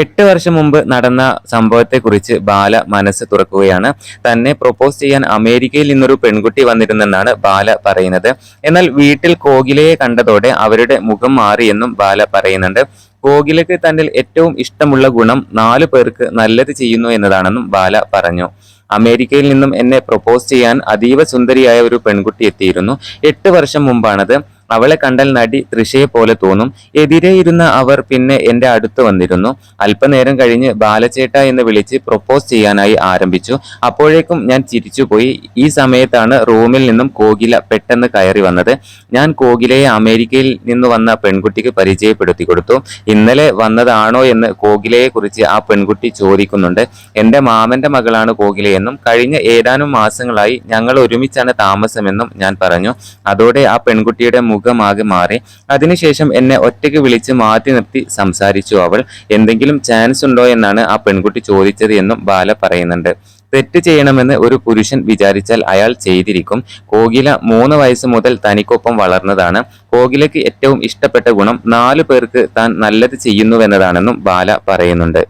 എട്ട് വർഷം മുമ്പ് നടന്ന സംഭവത്തെക്കുറിച്ച് ബാല മനസ്സ് തുറക്കുകയാണ്. തന്നെ പ്രൊപ്പോസ് ചെയ്യാൻ അമേരിക്കയിൽ നിന്നൊരു പെൺകുട്ടി വന്നിരുന്നെന്നാണ് ബാല പറയുന്നത്. എന്നാൽ വീട്ടിൽ കോകിലയെ കണ്ടതോടെ അവരുടെ മുഖം മാറിയെന്നും ബാല പറയുന്നുണ്ട്. കോകിലയ്ക്ക് തന്നിൽ ഏറ്റവും ഇഷ്ടമുള്ള ഗുണം നാലു പേർക്ക് നല്ലത് ചെയ്യുന്നു എന്നതാണെന്നും ബാല പറഞ്ഞു. അമേരിക്കയിൽ നിന്നും എന്നെ പ്രൊപ്പോസ് ചെയ്യാൻ അതീവ സുന്ദരിയായ ഒരു പെൺകുട്ടി എത്തിയിരുന്നു. എട്ട് വർഷം മുമ്പാണത്. അവളെ കണ്ടാൽ നടി തൃശയെ പോലെ തോന്നും. എതിരെ ഇരുന്ന അവർ പിന്നെ എന്റെ അടുത്ത് വന്നിരുന്നു. അല്പനേരം കഴിഞ്ഞ് ബാലചേട്ട എന്ന് വിളിച്ച് പ്രൊപ്പോസ് ചെയ്യാനായി ആരംഭിച്ചു. അപ്പോഴേക്കും ഞാൻ ചിരിച്ചുപോയി. ഈ സമയത്താണ് റൂമിൽ നിന്നും കോകില പെട്ടെന്ന് കയറി വന്നത്. ഞാൻ കോകിലയെ അമേരിക്കയിൽ നിന്ന് വന്ന പെൺകുട്ടിക്ക് പരിചയപ്പെടുത്തി കൊടുത്തു. ഇന്നലെ വന്നതാണോ എന്ന് കോകിലയെ കുറിച്ച് ആ പെൺകുട്ടി ചോദിക്കുന്നുണ്ട്. എന്റെ മാമന്റെ മകളാണ് കോകിലയെന്നും കഴിഞ്ഞ ഏതാനും മാസങ്ങളായി ഞങ്ങൾ ഒരുമിച്ചാണ് താമസമെന്നും ഞാൻ പറഞ്ഞു. അതോടെ ആ പെൺകുട്ടിയുടെ മുഖമാകെ മാറി. അതിനുശേഷം എന്നെ ഒറ്റയ്ക്ക് വിളിച്ച് മാറ്റി നിർത്തി സംസാരിച്ചു അവൾ. എന്തെങ്കിലും ചാൻസ് ഉണ്ടോ എന്നാണ് ആ പെൺകുട്ടി ചോദിച്ചത് എന്നും ബാല പറയുന്നുണ്ട്. തെറ്റ് ചെയ്യണമെന്ന് ഒരു പുരുഷൻ വിചാരിച്ചാൽ അയാൾ ചെയ്തിരിക്കും. കോകില മൂന്ന് വയസ്സ് മുതൽ തനിക്കൊപ്പം വളർന്നതാണ്. കോകിലയ്ക്ക് ഏറ്റവും ഇഷ്ടപ്പെട്ട ഗുണം നാലു പേർക്ക് താൻ നല്ലത് ചെയ്യുന്നുവെന്നതാണെന്നും ബാല പറയുന്നുണ്ട്.